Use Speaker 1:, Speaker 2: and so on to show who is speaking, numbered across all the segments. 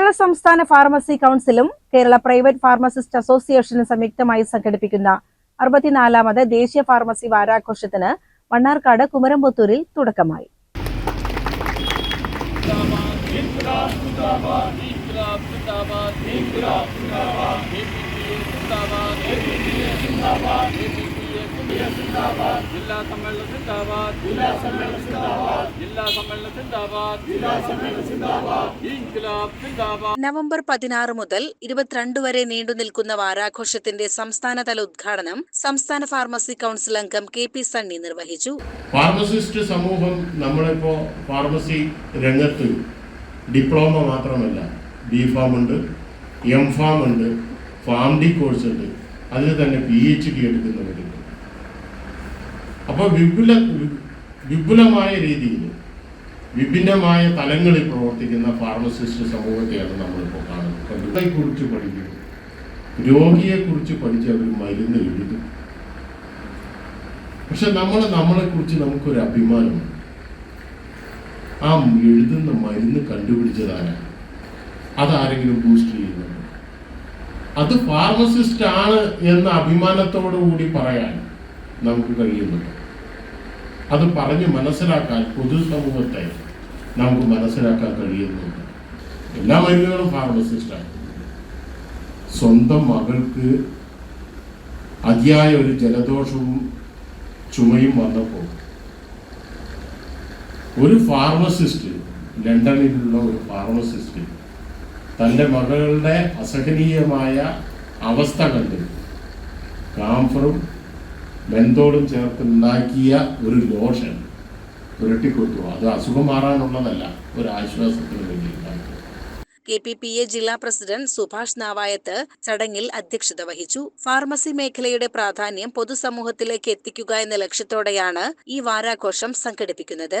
Speaker 1: കേരള സംസ്ഥാന ഫാർമസി കൗൺസിലും Kerala private pharmacist അസോസിയേഷനും സംയുക്തമായി സംഘടിപ്പിക്കുന്ന അറുപത്തിനാലാമത് ദേശീയ ഫാർമസി വാരാഘോഷത്തിന് മണ്ണാർക്കാട് കുമരംപുത്തൂരിൽ തുടക്കമായി
Speaker 2: ജില്ലാ സമ്മേളന സിന്ദാബാദ്. ജില്ലാ സമ്മേളന സിന്ദാബാദ്. ജില്ലാ സമ്മേളന സിന്ദാബാദ്. ജില്ലാ സമ്മേളന സിന്ദാബാദ്. ഇൻക്ലാബ് സിന്ദാബാദ്.
Speaker 1: നവംബർ പതിനാറ് മുതൽ ഇരുപത്തിരണ്ട് വരെ നീണ്ടു നിൽക്കുന്ന വാരാഘോഷത്തിന്റെ സംസ്ഥാനതല ഉദ്ഘാടനം സംസ്ഥാന ഫാർമസി കൗൺസിൽ അംഗം കെ പി സണ്ണി നിർവഹിച്ചു.
Speaker 3: ഫാർമസിസ്റ്റ് സമൂഹം നമ്മളിപ്പോ ഫാർമസി രംഗത്ത് ഡിപ്ലോമ മാത്രമല്ല ബി ഫാം ഉണ്ട് എം ഫാം ഉണ്ട് ഫാം ഡി കോഴ്സ് ഉണ്ട്. അതിൽ തന്നെ പി എച്ച് ഡി എടുക്കുന്നവരുണ്ട്. അപ്പോൾ വിപുല വിപുലമായ രീതിയിൽ വിഭിന്നമായ തലങ്ങളിൽ പ്രവർത്തിക്കുന്ന ഫാർമസിസ്റ്റ് സമൂഹത്തെയാണ് നമ്മളിപ്പോൾ കാണുന്നത്. കുറിച്ച് പഠിക്കും രോഗിയെക്കുറിച്ച് പഠിച്ച് അവർ മരുന്ന് എഴുതും. പക്ഷെ നമ്മൾ നമ്മളെ കുറിച്ച് നമുക്കൊരു അഭിമാനമുണ്ട്. ആ എഴുതുന്ന മരുന്ന് കണ്ടുപിടിച്ചതാരാണ് അതാരെങ്കിലും ബൂസ്റ്റ് ചെയ്യുന്നുണ്ട് അത് ഫാർമസിസ്റ്റ് ആണ് എന്ന അഭിമാനത്തോടു കൂടി പറയാൻ നമുക്ക് കഴിയുന്നുണ്ട്. അത് പറഞ്ഞ് മനസ്സിലാക്കാൻ പൊതുസമൂഹത്തെ നമുക്ക് മനസ്സിലാക്കാൻ കഴിയുന്നുണ്ട് എല്ലാ മരുന്നുകളും ഫാർമസിസ്റ്റാണ് സ്വന്തം മകൾക്ക് അതിയായ ഒരു ജലദോഷവും ചുമയും വന്നപ്പോൾ ഒരു ഫാർമസിസ്റ്റ് ലണ്ടനിലുള്ള ഒരു ഫാർമസിസ്റ്റ് തന്റെ മകളുടെ അസഹനീയമായ അവസ്ഥ കണ്ട് കാംഫറും മെന്തോളും ചേർത്ത് ഉണ്ടാക്കിയ ഒരു ലോഷൻ പുരട്ടിക്കൊടുത്തു. അത് അസുഖം മാറാനുള്ളതല്ല ഒരു ആശ്വാസത്തിന് വേണ്ടി
Speaker 1: കെ പി പി എ ജില്ലാ പ്രസിഡന്റ് സുഭാഷ് നാവായത്ത് ചടങ്ങിൽ അധ്യക്ഷത വഹിച്ചു. ഫാർമസി മേഖലയുടെ പ്രാധാന്യം പൊതുസമൂഹത്തിലേക്ക് എത്തിക്കുക എന്ന ലക്ഷ്യത്തോടെയാണ് ഈ വാരാഘോഷം സംഘടിപ്പിക്കുന്നത്.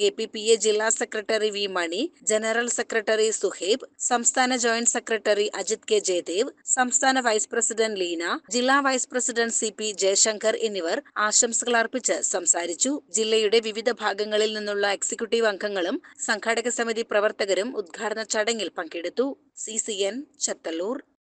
Speaker 1: കെ പി പി എ ജില്ലാ secretary V Mani general secretary Suheb സംസ്ഥാന joint secretary Ajith K Jayadev സംസ്ഥാന വൈസ് പ്രസിഡന്റ് ലീന ജില്ലാ vice president C P Jayashankar എന്നിവർ ആശംസകൾ അർപ്പിച്ച് സംസാരിച്ചു. ജില്ലയുടെ വിവിധ ഭാഗങ്ങളിൽ നിന്നുള്ള എക്സിക്യൂട്ടീവ് അംഗങ്ങളും സംഘാടക സമിതി പ്രവർത്തകരും ഉദ്ഘാടന ചടങ്ങിൽ പങ്കെടുത്തു. C C N Chathallur.